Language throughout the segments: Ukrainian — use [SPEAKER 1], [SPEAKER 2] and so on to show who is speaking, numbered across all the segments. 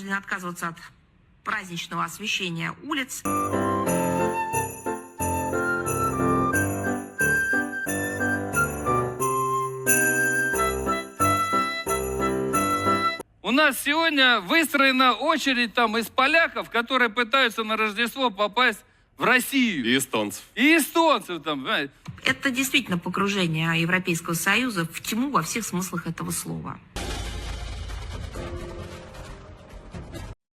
[SPEAKER 1] вынуждены отказываться от праздничного освещения улиц.
[SPEAKER 2] У нас сегодня выстроена очередь там из поляков, которые пытаются на Рождество попасть в Россию.
[SPEAKER 3] И эстонцев.
[SPEAKER 2] И эстонцев там, понимаете.
[SPEAKER 1] Это действительно погружение Европейского Союза в тьму во всех смыслах этого слова.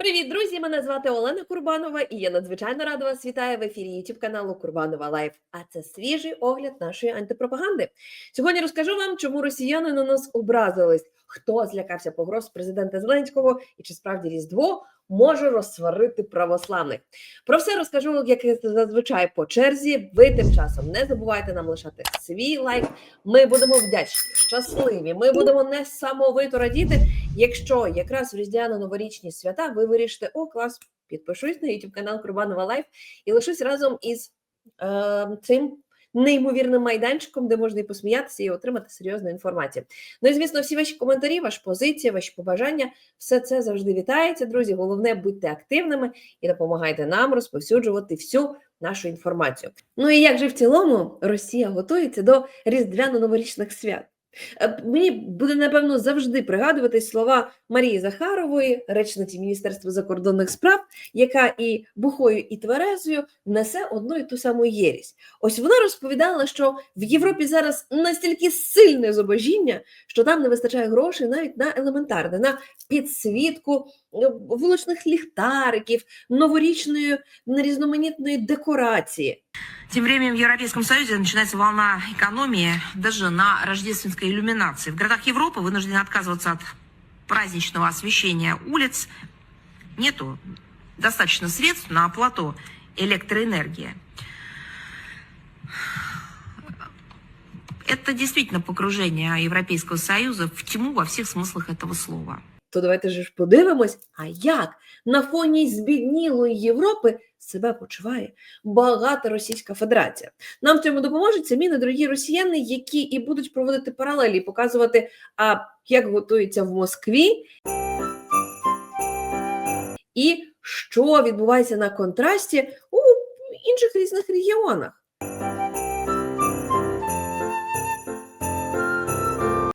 [SPEAKER 4] Привіт, друзі! Мене звати Олена Курбанова, і я надзвичайно рада вас вітаю в ефірі YouTube каналу Курбанова Лайф. А це свіжий огляд нашої антипропаганди. Сьогодні розкажу вам, чому росіяни на нас образились, хто злякався погроз президента Зеленського і чи справді Різдво може розсварити православних. Про все розкажу, як і зазвичай по черзі. Ви тим часом не забувайте нам лишати свій лайк. Ми будемо вдячні, щасливі. Ми будемо несамовито радіти, якщо якраз в різдвяно-новорічні свята ви вирішите, о, клас, підпишусь на YouTube канал Курбанова Лайф і лишусь разом із е, цим неймовірним майданчиком, де можна і посміятися, і отримати серйозну інформацію. Ну і звісно, всі ваші коментарі, ваші позиції, ваші побажання, все це завжди вітається, друзі. Головне, будьте активними і допомагайте нам розповсюджувати всю нашу інформацію. Ну і як же в цілому Росія готується до різдвяно-новорічних свят? Е, Мені буде напевно завжди пригадуватись слова Марії Захарової, речниці Міністерства закордонних справ, яка і бухою, і тверезою несе одну і ту саму єрість. Ось вона розповідала, що в Європі зараз настільки сильне зубожіння, що там не вистачає грошей навіть на елементарне, на підсвітку е, вуличних ліхтариків, новорічної різноманітної декорації.
[SPEAKER 1] Тем временем в Европейском Союзе начинается волна экономии даже на рождественской иллюминации. В городах Европы вынуждены отказываться от праздничного освещения улиц. Нету достаточно средств на оплату электроэнергии. Это действительно погружение Европейского Союза в тьму во всех смыслах этого слова.
[SPEAKER 4] То давайте ж подивимось, а як на фоні збіднілої Європи себе почуває багата Російська Федерація. Нам в цьому допоможуть самі недорогі росіяни, які і будуть проводити паралелі, показувати, а як готується в Москві, і що відбувається на контрасті у інших різних регіонах.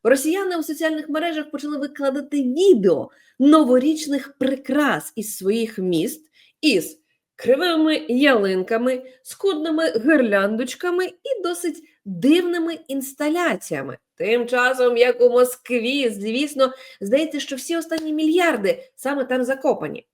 [SPEAKER 4] Росіяни у соціальних мережах почали викладати відео новорічних прикрас із своїх міст із кривими ялинками, скудними гирляндочками і досить дивними інсталяціями. Тим часом, як у Москві, звісно, здається, що всі останні мільярди саме там закопані.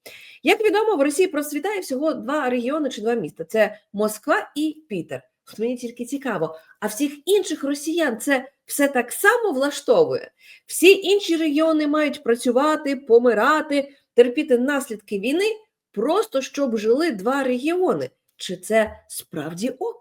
[SPEAKER 4] Як відомо, в Росії процвітає всього два регіони чи два міста: це Москва і Пітер. От мені тільки цікаво, а всіх інших росіян це все так само влаштовує. Всі інші регіони мають працювати, помирати, терпіти наслідки війни, просто щоб жили два регіони. Чи це справді ок?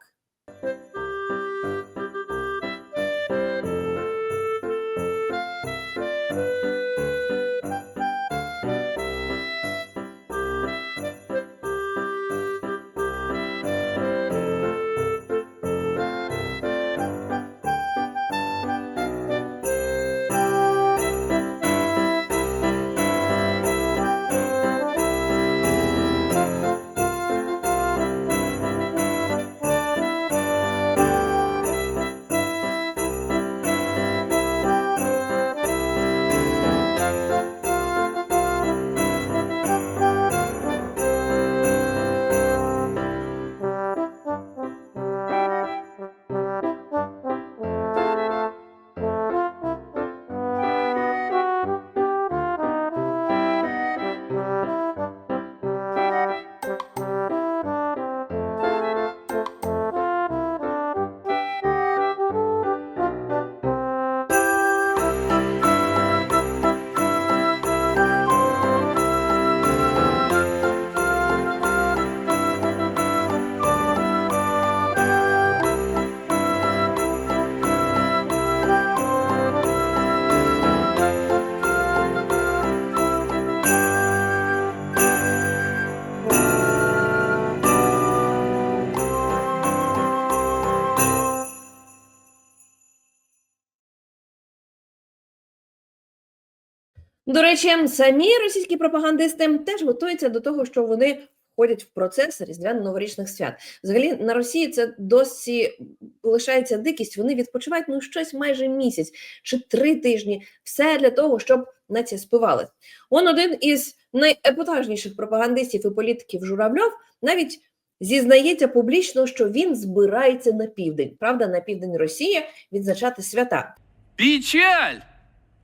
[SPEAKER 4] До речі, самі російські пропагандисти теж готуються до того, що вони входять в процес різдвяно-новорічних свят. Взагалі на Росії це досі лишається дикість. Вони відпочивають ну щось майже місяць чи три тижні. Все для того, щоб нація спивалась. Он один із найепатажніших пропагандистів і політиків Журавльов навіть зізнається публічно, що він збирається на південь. Правда, на південь Росії відзначати свята.
[SPEAKER 2] Печаль!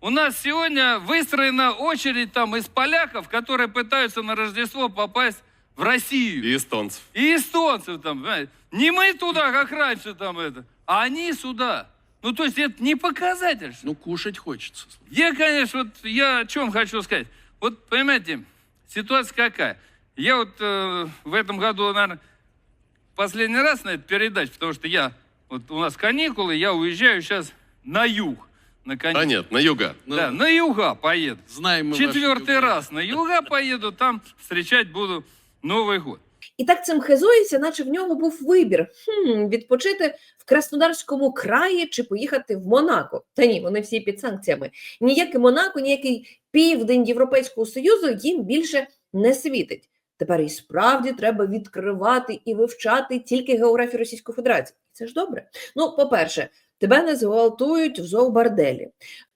[SPEAKER 2] У нас сегодня выстроена очередь там из поляков, которые пытаются на Рождество попасть в Россию.
[SPEAKER 3] И эстонцев.
[SPEAKER 2] И эстонцев там, понимаете? Не мы туда, как раньше там это, а они сюда. Ну, то есть это не показатель. что?
[SPEAKER 3] Ну, кушать хочется.
[SPEAKER 2] Я, конечно, вот я о чем хочу сказать. Вот, понимаете, ситуация какая? Я вот э, в этом году, наверное, последний раз на это передаче, потому что я, вот у нас каникулы, я уезжаю сейчас на юг. На каникулы.
[SPEAKER 3] А нет, на юга. Ну,
[SPEAKER 2] Да, на юга поеду.
[SPEAKER 3] Знаем мы ваши
[SPEAKER 2] Четвертый
[SPEAKER 3] юга.
[SPEAKER 2] раз на юга поеду, там встречать буду Новый год.
[SPEAKER 4] І так цим хизується, наче в нього був вибір хм, відпочити в Краснодарському краї чи поїхати в Монако. Та ні, вони всі під санкціями. Ніяке Монако, ніякий південь Європейського Союзу їм більше не світить. Тепер і справді треба відкривати і вивчати тільки географію Російської Федерації. Це ж добре. Ну, по-перше, тебе не зґвалтують в зообарделі.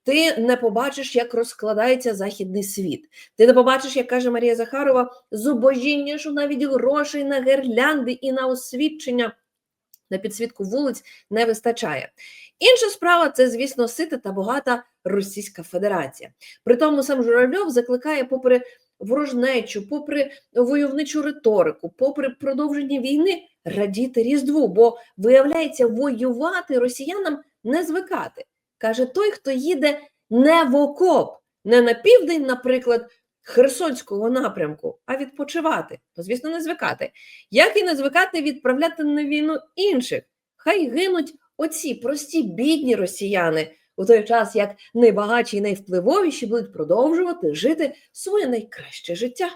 [SPEAKER 4] Ти не побачиш, як розкладається західний світ. Ти не побачиш, як каже Марія Захарова, зубожіння, що навіть грошей на гирлянди і на освідчення на підсвітку вулиць не вистачає. Інша справа це, звісно, сита та багата Російська Федерація. При тому сам Журавльов закликає, попри ворожнечу, попри войовничу риторику, попри продовження війни, радіти Різдву, бо виявляється, воювати росіянам не звикати. Каже той, хто їде не в окоп, не на південь, наприклад, Херсонського напрямку, а відпочивати. То, звісно, не звикати. Як і не звикати відправляти на війну інших. Хай гинуть оці прості бідні росіяни, у той час як найбагатші і найвпливовіші будуть продовжувати жити своє найкраще життя.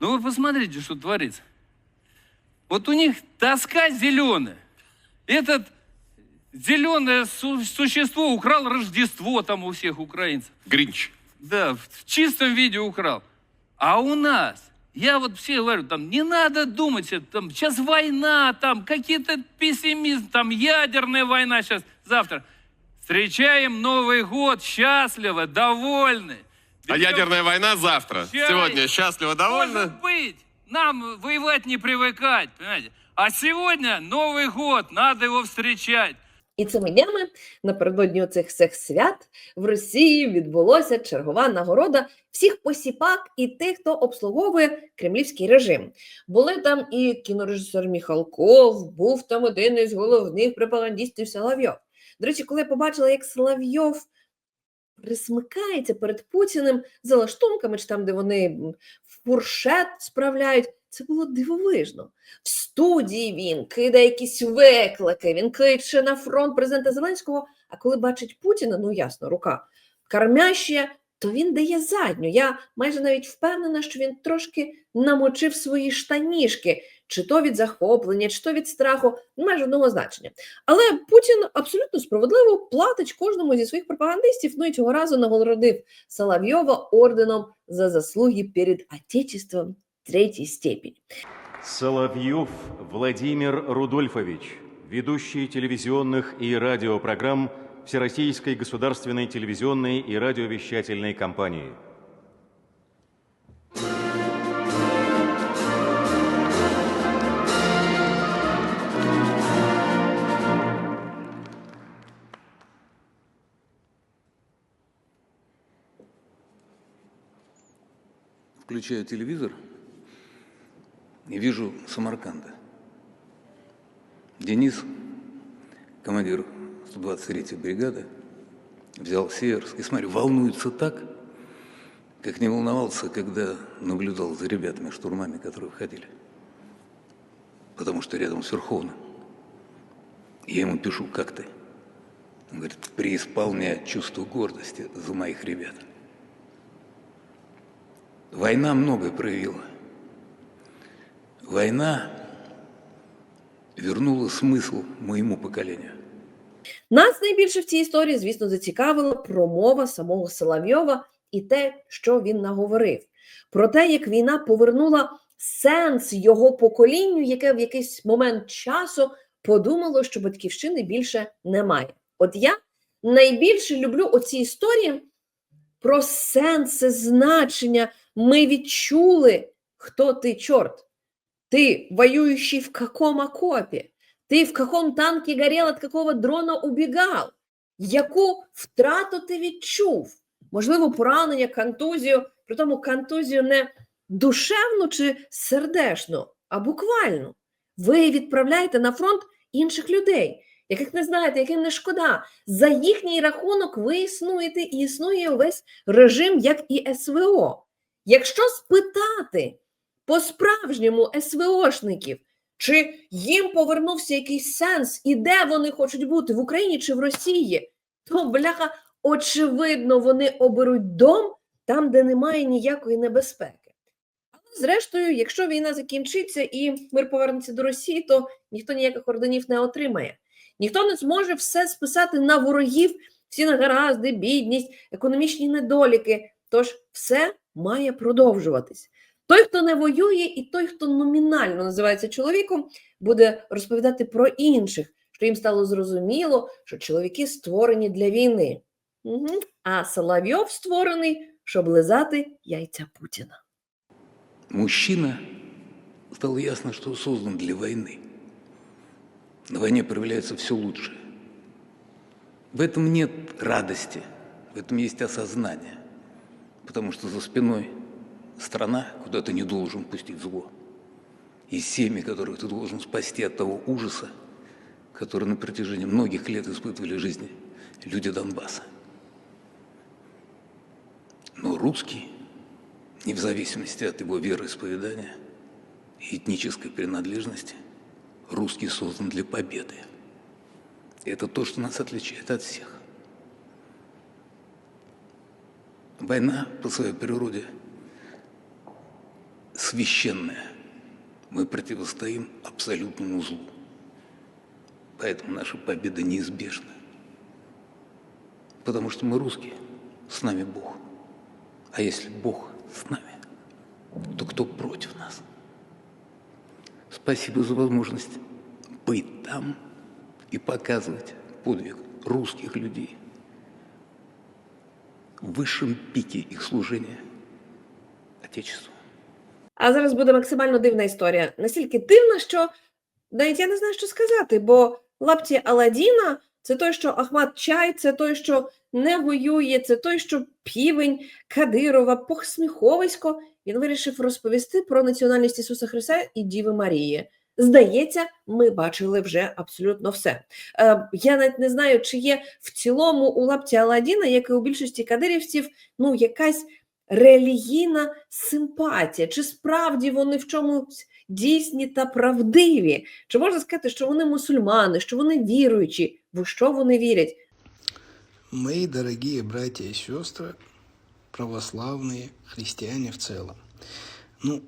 [SPEAKER 2] Ну вы посмотрите, что творится. Вот у них тоска зеленая. Этот зеленое су- существо украл Рождество там у всех украинцев.
[SPEAKER 3] Гринч.
[SPEAKER 2] Да, в в чистом виде украл. А у нас, я вот все говорю, там не надо думать, там сейчас война, там какие-то пессимизм, там ядерная война сейчас, завтра. Встречаем Новый год счастливо, довольны.
[SPEAKER 3] А
[SPEAKER 2] Берем-
[SPEAKER 3] ядерная война завтра.
[SPEAKER 2] Чай.
[SPEAKER 3] Сегодня счастливо, довольны.
[SPEAKER 2] Может быть, нам воевать не привыкать, понимаете? А сегодня Новый год, надо его встречать.
[SPEAKER 4] І цими днями напередодні оцих всіх свят в Росії відбулося чергова нагорода всіх посіпак і тих, хто обслуговує кремлівський режим. Були там і кінорежисер Міхалков, був там один із головних пропагандистів Соловйов. До речі, коли я побачила, як Соловйов присмикається перед Путіним за лаштунками, чи там, де вони м, фуршет справляють, це було дивовижно. В студії він кидає якісь виклики, він кличе на фронт президента Зеленського. А коли бачить Путіна, ну ясно, рука кармяща, то він дає задню. Я майже навіть впевнена, що він трошки намочив свої штаніжки, чи то від захоплення, чи то від страху, майже одного значення. Але Путін абсолютно справедливо платить кожному зі своїх пропагандистів. Ну і цього разу нагородив Соловйова орденом за заслуги перед Отечеством третьей степени.
[SPEAKER 5] Соловьев Владимир Рудольфович, ведущий телевизионных и радиопрограмм Всероссийской государственной телевизионной и радиовещательной компании.
[SPEAKER 6] Включаю телевизор и вижу Самарканда. Денис, командир 123-й бригады, взял Северс и, смотрю, волнуется так, как не волновался, когда наблюдал за ребятами, штурмами, которые входили. Потому что рядом с Верховным. Я ему пишу, как ты? Он говорит, преисполняет чувство гордости за моих ребят. Война многое проявила. Война вернула смысл моему поколению.
[SPEAKER 4] Нас найбільше в цій історії, звісно, зацікавила промова самого Соловйова і те, що він наговорив, про те, як війна повернула сенс його поколінню, яке в якийсь момент часу подумало, що батьківщини більше немає. От я найбільше люблю оці історії про сенси, значення. Ми відчули, хто ти, чорт. Ты, воюющий в каком окопе? Ти в каком танке горел, от какого дрона убігав? Яку втрату ти відчув? Можливо, поранення, контузію, при тому контузію не душевну чи сердешну, а буквально. Ви відправляєте на фронт інших людей, яких не знаєте, яким не шкода. За їхній рахунок ви існуєте і існує весь режим, як і СВО. Якщо спитати по-справжньому СВОшників, чи їм повернувся якийсь сенс, і де вони хочуть бути в Україні чи в Росії, то бляха, очевидно, вони оберуть дом там, де немає ніякої небезпеки. Але зрештою, якщо війна закінчиться і мир повернеться до Росії, то ніхто ніяких орденів не отримає. Ніхто не зможе все списати на ворогів, всі негаразди, бідність, економічні недоліки. Тож все має продовжуватись. Той, хто не воює, і той, хто номінально називається чоловіком, буде розповідати про інших, що їм стало зрозуміло, що чоловіки створені для війни. Угу. А Соловйов створений, щоб лизати яйця Путіна.
[SPEAKER 6] Мужчина, стало ясно, что создан для войны. На войне проявляется все лучшее. В этом нет радости, в этом есть осознание. Потому что за спиной страна, куда ты не должен пустить зло. И семьи, которых ты должен спасти от того ужаса, который на протяжении многих лет испытывали жизни люди Донбасса. Но русский, не в зависимости от его вероисповедания и этнической принадлежности, русский создан для победы. Это то, что нас отличает от всех. Война по своей природе священная. Мы противостоим абсолютному злу. Поэтому наша победа неизбежна. Потому что мы русские, с нами Бог. А если Бог с нами, то кто против нас? Спасибо за возможность быть там и показывать подвиг русских людей высшем пике их служения Отечеству.
[SPEAKER 4] А зараз буде максимально дивна історія. Настільки дивна, що навіть я не знаю, що сказати, бо лапті Аладдіна – це той, що Ахмат Чай, це той, що не воює, це той, що півень Кадирова, Похсміховисько. Він вирішив розповісти про національність Ісуса Христа і Діви Марії. Здається, ми бачили вже абсолютно все. Е, я навіть не знаю, чи є в цілому у лапті Аладдіна, як і у більшості кадирівців, ну якась релігійна симпатія, чи справді вони в чомусь дійсні та правдиві? Чи можна сказати, що вони мусульмани, що вони віруючі, в що вони вірять?
[SPEAKER 7] Мои дорогие братья и сестры, православные христиане в целом. Ну,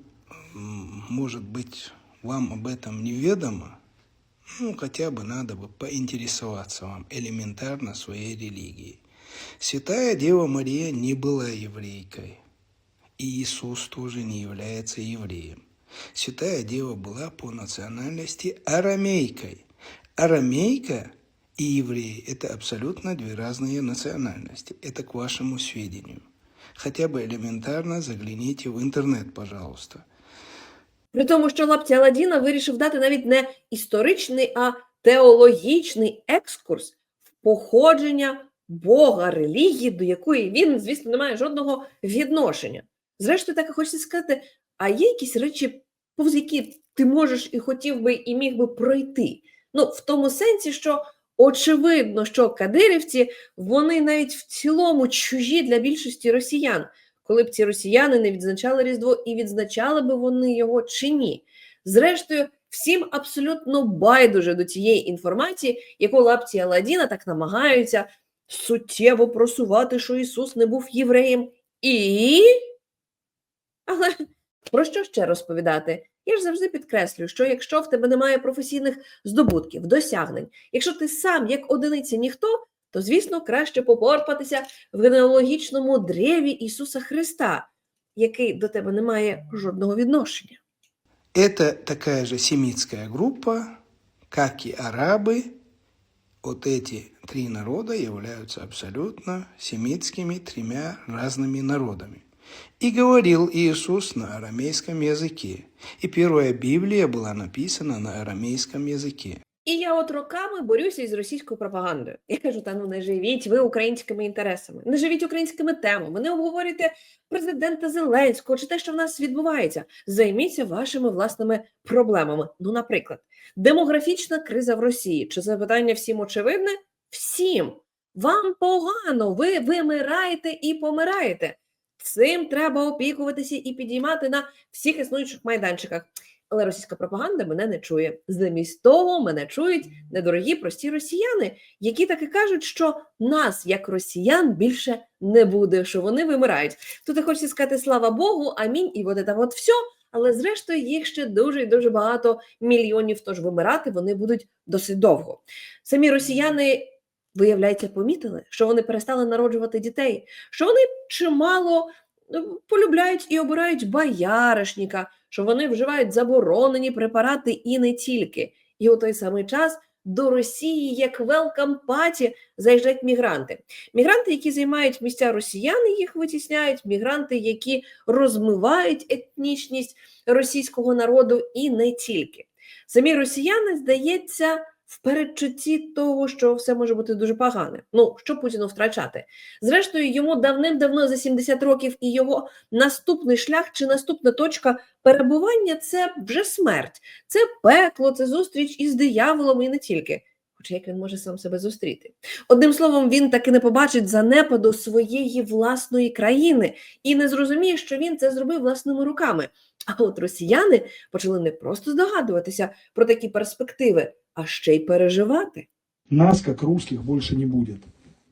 [SPEAKER 7] м, может быть, вам об этом неведомо, ну, хотя бы надо бы поинтересоваться вам элементарно своей религией. Святая Дева Мария не была еврейкой, и Иисус тоже не является евреем. Святая Дева была по национальности арамейкой. Арамейка и евреи – это абсолютно две разные национальности. Это к вашему сведению. Хотя бы элементарно загляните в интернет, пожалуйста.
[SPEAKER 4] При тому, що лапті Аладдіна вирішив дати навіть не історичний, а теологічний екскурс в походження Бога, релігії, до якої він, звісно, не має жодного відношення. Зрештою, так і хочеться сказати, а є якісь речі, повз які ти можеш і хотів би, і міг би пройти. Ну, в тому сенсі, що очевидно, що кадирівці, вони навіть в цілому чужі для більшості росіян, коли б ці росіяни не відзначали Різдво і відзначали би вони його чи ні. Зрештою, всім абсолютно байдуже до тієї інформації, яку лапті Аладдіна так намагаються суттєво просувати, що Ісус не був євреєм. І. Але про що ще розповідати? Я ж завжди підкреслюю, що якщо в тебе немає професійних здобутків, досягнень, якщо ти сам як одиниця ніхто, то звісно краще попорпатися в генеалогічному древі Ісуса Христа, який до тебе не має жодного відношення.
[SPEAKER 7] Это такая же семитская группа, как и арабы. Вот эти три народа являются абсолютно семитскими тремя разными народами. И говорил Иисус на арамейском языке. И первая Библия была написана на арамейском языке.
[SPEAKER 4] І я от роками борюся із російською пропагандою. Я кажу, та ну не живіть ви українськими інтересами, не живіть українськими темами, не обговорюйте президента Зеленського чи те, що в нас відбувається. Займіться вашими власними проблемами. Ну, наприклад, демографічна криза в Росії. Чи це питання всім очевидне? Всім. Вам погано, ви вимираєте і помираєте. Цим треба опікуватися і підіймати на всіх існуючих майданчиках. Але російська пропаганда мене не чує. Замість того мене чують недорогі прості росіяни, які таки кажуть, що нас, як росіян, більше не буде, що вони вимирають. Тут я хочу сказати слава Богу, амінь, і от це от все. Але зрештою їх ще дуже і дуже багато мільйонів. Тож вимирати вони будуть досить довго. Самі росіяни. Виявляється, помітили, що вони перестали народжувати дітей, що вони чимало ну, полюбляють і обирають бояришніка, що вони вживають заборонені препарати і не тільки. І у той самий час до Росії, як велкам паті, заїжджають мігранти. Мігранти, які займають місця росіяни, їх витісняють, мігранти, які розмивають етнічність російського народу і не тільки. Самі росіяни, здається, в передчутті того, що все може бути дуже погане. Ну, що Путіну втрачати? Зрештою, йому давним-давно за 70 років і його наступний шлях чи наступна точка перебування це вже смерть, це пекло, це зустріч із дияволом і не тільки. Хоча як він може сам себе зустріти? Одним словом, він таки не побачить занепаду своєї власної країни і не зрозуміє, що він це зробив власними руками. А от росіяни почали не просто здогадуватися про такі перспективи, а ще й переживати.
[SPEAKER 8] Нас, как русских, больше не будет.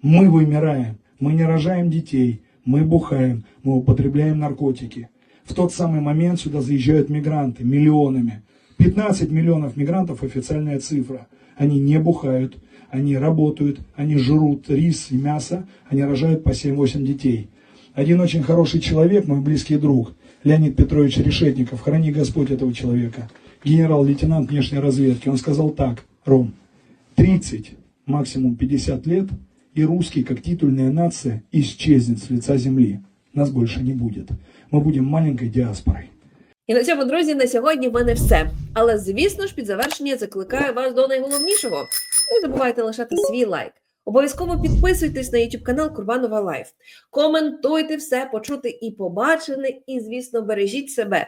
[SPEAKER 8] Мы вымираем, мы не рожаем детей, мы бухаем, мы употребляем наркотики. В тот самый момент сюда заезжают мигранты миллионами. 15 миллионов мигрантов официальная цифра. Они не бухают, они работают, они жрут рис и мясо, они рожают по 7-8 детей. Один очень хороший человек, мой близкий друг, Леонид Петрович Решетников, храни Господь этого человека, генерал-лейтенант внешней разведки, он сказал так, Ром, 30, максимум 50 лет, и русский, как титульная нация, исчезнет с лица земли. Нас больше не будет. Мы будем маленькой диаспорой.
[SPEAKER 4] І на цьому, друзі, на сьогодні в мене все. Але звісно ж, під завершення закликаю вас до найголовнішого. Не забувайте лишати свій лайк. Обов'язково підписуйтесь на YouTube канал Курбанова Лайф. Коментуйте все, почути і побачене. І, звісно, бережіть себе,